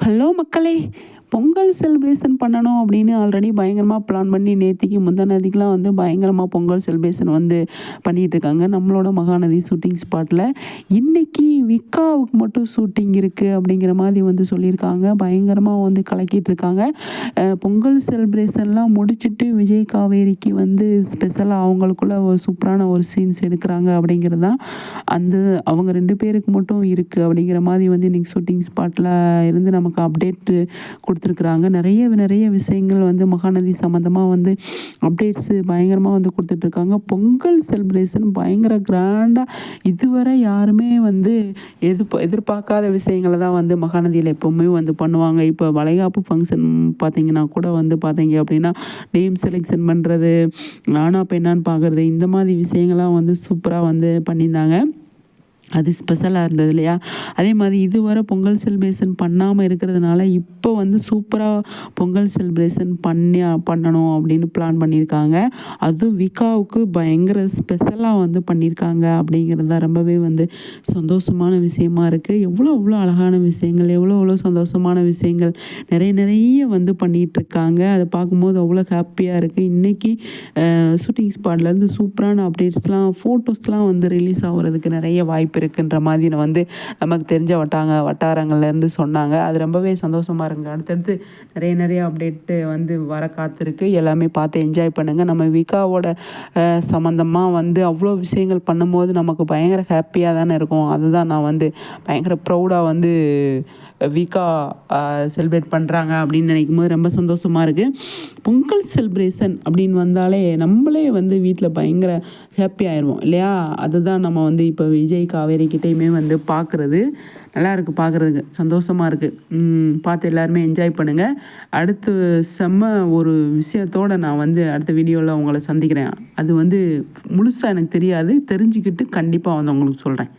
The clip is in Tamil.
ஹலோ மக்களே பொங்கல் செலிப்ரேஷன் பண்ணணும் அப்படின்னு ஆல்ரெடி பயங்கரமாக பிளான் பண்ணி நேத்திக்கு முந்தானதிக்கெலாம் வந்து பயங்கரமாக பொங்கல் செலிப்ரேஷன் வந்து பண்ணிகிட்டு இருக்காங்க. நம்மளோட மகாநதி ஷூட்டிங் ஸ்பாட்டில் இன்றைக்கி விக்காவுக்கு மட்டும் ஷூட்டிங் இருக்குது அப்படிங்கிற மாதிரி வந்து சொல்லியிருக்காங்க. பயங்கரமாக வந்து கலக்கிட்டு இருக்காங்க. பொங்கல் செலிப்ரேஷன்லாம் முடிச்சுட்டு விஜய் காவேரிக்கு வந்து ஸ்பெஷலாக அவங்களுக்குள்ள ஒரு சூப்பரான ஒரு சீன்ஸ் எடுக்கிறாங்க அப்படிங்கிறது தான் அந்த அவங்க ரெண்டு பேருக்கு மட்டும் இருக்குது அப்படிங்கிற மாதிரி வந்து இன்றைக்கி ஷூட்டிங் ஸ்பாட்டில் இருந்து நமக்கு அப்டேட்டு கொடுத்துருக்குறாங்க. நிறைய நிறைய விஷயங்கள் வந்து மகாநதி சம்மந்தமாக வந்து அப்டேட்ஸு பயங்கரமாக வந்து கொடுத்துட்ருக்காங்க. பொங்கல் செலிப்ரேஷன் பயங்கர கிராண்டாக இதுவரை யாருமே வந்து எது எதிர்பார்க்காத விஷயங்களை தான் வந்து மகாநதியில் எப்போவுமே வந்து பண்ணுவாங்க. இப்போ வளைகாப்பு ஃபங்க்ஷன் பார்த்திங்கன்னா கூட வந்து பார்த்தீங்க அப்படின்னா நேம் செலெக்ஷன் பண்ணுறது ஆனா பெண்ணான்னு பார்க்குறது இந்த மாதிரி விஷயங்கள்லாம் வந்து சூப்பராக வந்து பண்ணியிருந்தாங்க. அது ஸ்பெஷலாக இருந்தது இல்லையா? அதே மாதிரி இதுவரை பொங்கல் செலிப்ரேஷன் பண்ணாமல் இருக்கிறதுனால இப்போ வந்து சூப்பராக பொங்கல் செலிப்ரேஷன் பண்ணி பண்ணணும் அப்படின்னு பிளான் பண்ணியிருக்காங்க. அதுவும் விகாவுக்கு பயங்கர ஸ்பெஷலாக வந்து பண்ணியிருக்காங்க அப்படிங்கிறது தான் ரொம்பவே வந்து சந்தோஷமான விஷயமா இருக்குது எவ்வளோ எவ்வளோ அழகான விஷயங்கள் எவ்வளோ எவ்வளோ சந்தோஷமான விஷயங்கள் நிறைய நிறைய வந்து பண்ணிகிட்ருக்காங்க அதை பார்க்கும்போது அவ்வளோ ஹாப்பியாக இருக்குது இன்றைக்கி ஷூட்டிங் ஸ்பாட்லேருந்து சூப்பரான அப்டேட்ஸ்லாம் ஃபோட்டோஸ்லாம் வந்து ரிலீஸ் ஆகுறதுக்கு நிறைய வாய்ப்பு இருக்குன்ற மாதிரி நான் வந்து நமக்கு தெரிஞ்ச வட்டாங்க வட்டாரங்கள்லேருந்து சொன்னாங்க. அது ரொம்பவே சந்தோஷமாக இருக்குங்க. அடுத்தடுத்து நிறைய நிறைய அப்டேட்டு வந்து வர காத்திருக்கு. எல்லாமே பார்த்து என்ஜாய் பண்ணுங்கள் நம்ம விகாவோட சம்மந்தமாக வந்து அவ்வளோ விஷயங்கள் பண்ணும்போது நமக்கு பயங்கர ஹாப்பியாக தானே இருக்கும். அதுதான் நான் வந்து பயங்கர ப்ரௌடாக வந்து வீக்கா செலிப்ரேட் பண்ணுறாங்க அப்படின்னு நினைக்கும் போது ரொம்ப சந்தோஷமாக இருக்குது பொங்கல் செலிப்ரேஷன் அப்படின்னு வந்தாலே நம்மளே வந்து வீட்டில் பயங்கர ஹாப்பி ஆயிடுவோம் இல்லையா? அதுதான் நம்ம வந்து இப்போ விஜய் கிட்டேயுமே வந்து பார்க்குறது நல்லாயிருக்கு பார்க்குறதுக்கு சந்தோஷமாக இருக்குது பார்த்து எல்லாருமே என்ஜாய் பண்ணுங்கள் அடுத்து செம்ம ஒரு விஷயத்தோடு நான் வந்து அடுத்த வீடியோவில் உங்களை சந்திக்கிறேன். அது வந்து முழுசாக எனக்கு தெரியாது. தெரிஞ்சுக்கிட்டு கண்டிப்பாக வந்து உங்களுக்கு சொல்கிறேன்